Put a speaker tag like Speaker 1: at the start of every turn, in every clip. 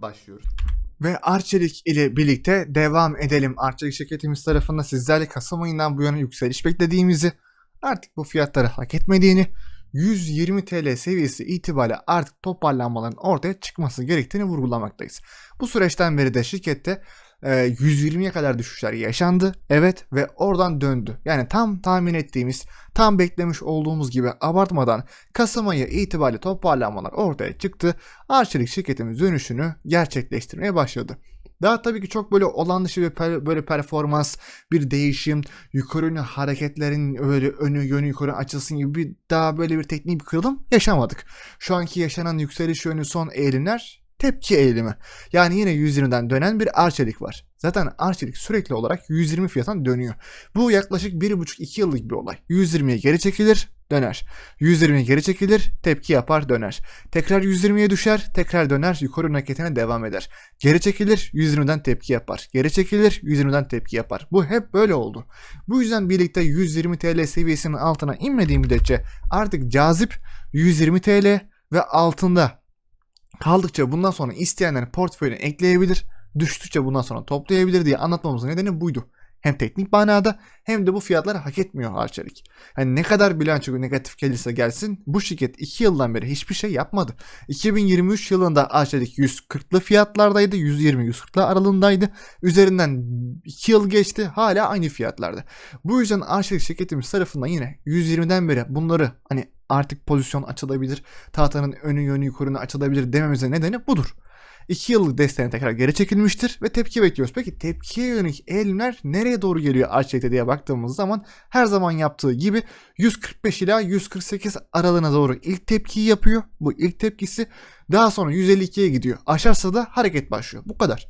Speaker 1: başlıyoruz. Ve Arçelik ile birlikte devam edelim. Arçelik şirketimiz tarafında sizlerle Kasım ayından bu yana yükseliş beklediğimizi, artık bu fiyatları hak etmediğini, 120 TL seviyesi itibariyle artık toparlanmaların ortaya çıkması gerektiğini vurgulamaktayız. Bu süreçten beri de şirkette e, 120'ye kadar düşüşler yaşandı. Evet ve oradan döndü. Yani tam tahmin ettiğimiz, tam beklemiş olduğumuz gibi abartmadan Kasım ayı itibariyle toparlanmalar ortaya çıktı. Arçelik şirketimiz dönüşünü gerçekleştirmeye başladı. Daha tabii ki çok böyle olan dışı bir per- böyle performans, bir değişim, yukarı yönlü hareketlerin öyle önü yönü yukarı açılsın gibi bir daha böyle bir teknik bir kırılım yaşamadık. Şu anki yaşanan yükseliş yönü son eğilimler tepki eğilimi. Yani yine 120'den dönen bir arçelik var. Zaten arçelik sürekli olarak 120 fiyattan dönüyor. Bu yaklaşık 1,5-2 yıllık bir olay. 120'ye geri çekilir, döner. 120'ye geri çekilir, tepki yapar, döner. Tekrar 120'ye düşer, tekrar döner, yukarı hareketine devam eder. Geri çekilir, 120'den tepki yapar. Geri çekilir, 120'den tepki yapar. Bu hep böyle oldu. Bu yüzden birlikte 120 TL seviyesinin altına inmediği müddetçe artık cazip 120 TL ve altında kaldıkça bundan sonra isteyenler portföyüne ekleyebilir, düştükçe bundan sonra toplayabilir diye anlatmamızın nedeni buydu. Hem teknik manada hem de bu fiyatları hak etmiyor Arçelik. Yani ne kadar bilanço negatif gelirse gelsin bu şirket 2 yıldan beri hiçbir şey yapmadı. 2023 yılında Arçelik 140'lı fiyatlardaydı. 120-140'lı aralığındaydı. Üzerinden 2 yıl geçti hala aynı fiyatlarda. Bu yüzden Arçelik şirketimiz tarafından yine 120'den beri bunları hani artık pozisyon açılabilir, tahtanın önü yönü yukarı açılabilir dememizin nedeni budur. 2 yıllık desteğine tekrar geri çekilmiştir ve tepki bekliyoruz. Peki tepkiye yönelik eğilimler nereye doğru geliyor Arçelik'te diye baktığımız zaman her zaman yaptığı gibi 145 ila 148 aralığına doğru ilk tepkiyi yapıyor. Bu ilk tepkisi daha sonra 152'ye gidiyor. Aşarsa da hareket başlıyor. Bu kadar.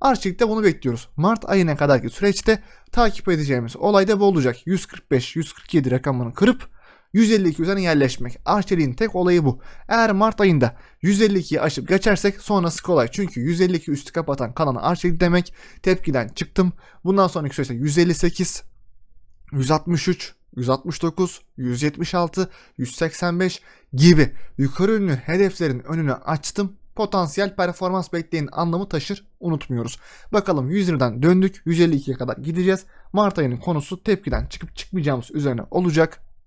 Speaker 1: Arçelik'te bunu bekliyoruz. Mart ayına kadarki süreçte takip edeceğimiz olay da bu olacak. 145-147 rakamını kırıp 152 üzerine yerleşmek. Arçelik'in tek olayı bu. Eğer Mart ayında 152'yi aşıp geçersek sonrası kolay. Çünkü 152 üstü kapatan kalan Arçelik demek. Tepkiden çıktım. Bundan sonraki süreçte 158, 163, 169, 176, 185 gibi yukarı yönlü hedeflerin önünü açtım. Potansiyel performans bekleyin anlamı taşır unutmuyoruz. Bakalım 120'den döndük 152'ye kadar gideceğiz. Mart ayının konusu tepkiden çıkıp çıkmayacağımız üzerine olacak